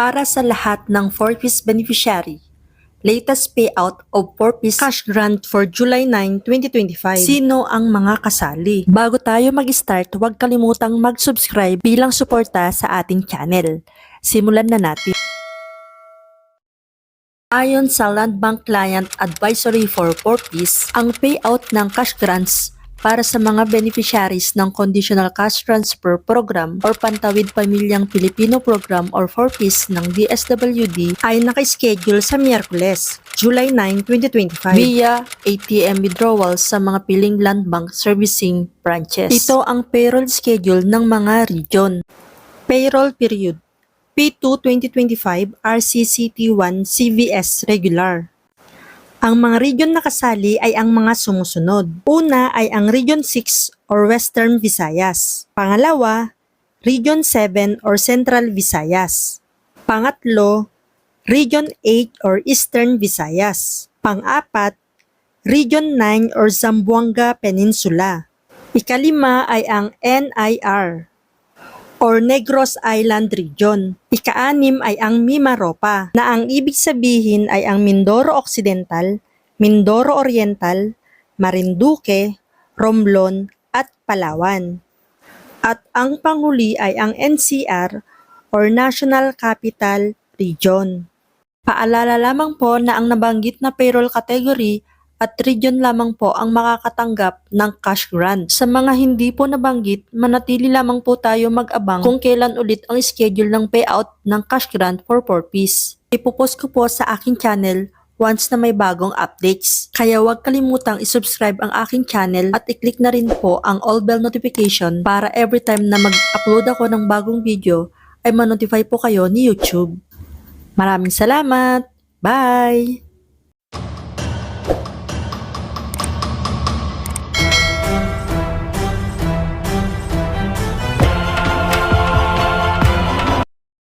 para sa lahat ng 4-piece beneficiary. Latest payout of 4-piece cash grant for July 9, 2025. Sino ang mga kasali? Bago tayo mag-start, huwag kalimutang mag-subscribe bilang suporta sa ating channel. Simulan na natin. Ayon sa Land Bank Client Advisory for 4-piece, ang payout ng cash grants para sa mga beneficiaries ng Conditional Cash Transfer Program or Pantawid Pamilyang Pilipino Program or 4-piece ng DSWD ay nakaschedule sa Miyerkules, July 9, 2025 via ATM withdrawals sa mga piling Land Bank Servicing branches. Ito ang payroll schedule ng mga region. Payroll period P2 2025 RCCT1 CVS regular. Ang mga region na kasali ay ang mga sumusunod. Una ay ang Region 6 or Western Visayas. Pangalawa, Region 7 or Central Visayas. Pangatlo, Region 8 or Eastern Visayas. Pang-apat, Region 9 or Zamboanga Peninsula. Ikalima ay ang NIR or Negros Island Region. Ika-anim ay ang Mimaropa na ang ibig sabihin ay ang Mindoro Occidental, Mindoro Oriental, Marinduque, Romblon at Palawan. At ang panghuli ay ang NCR or National Capital Region. Paalala lamang po na ang nabanggit na payroll category at region lamang po ang makakatanggap ng cash grant. Sa mga hindi po nabanggit, manatili lamang po tayo mag-abang kung kailan ulit ang schedule ng payout ng cash grant for 4-piece. Ipopost ko po sa aking channel once na may bagong updates. Kaya huwag kalimutang isubscribe ang aking channel at i-click na rin po ang all bell notification para every time na mag-upload ako ng bagong video ay manotify po kayo ni YouTube. Maraming salamat! Bye!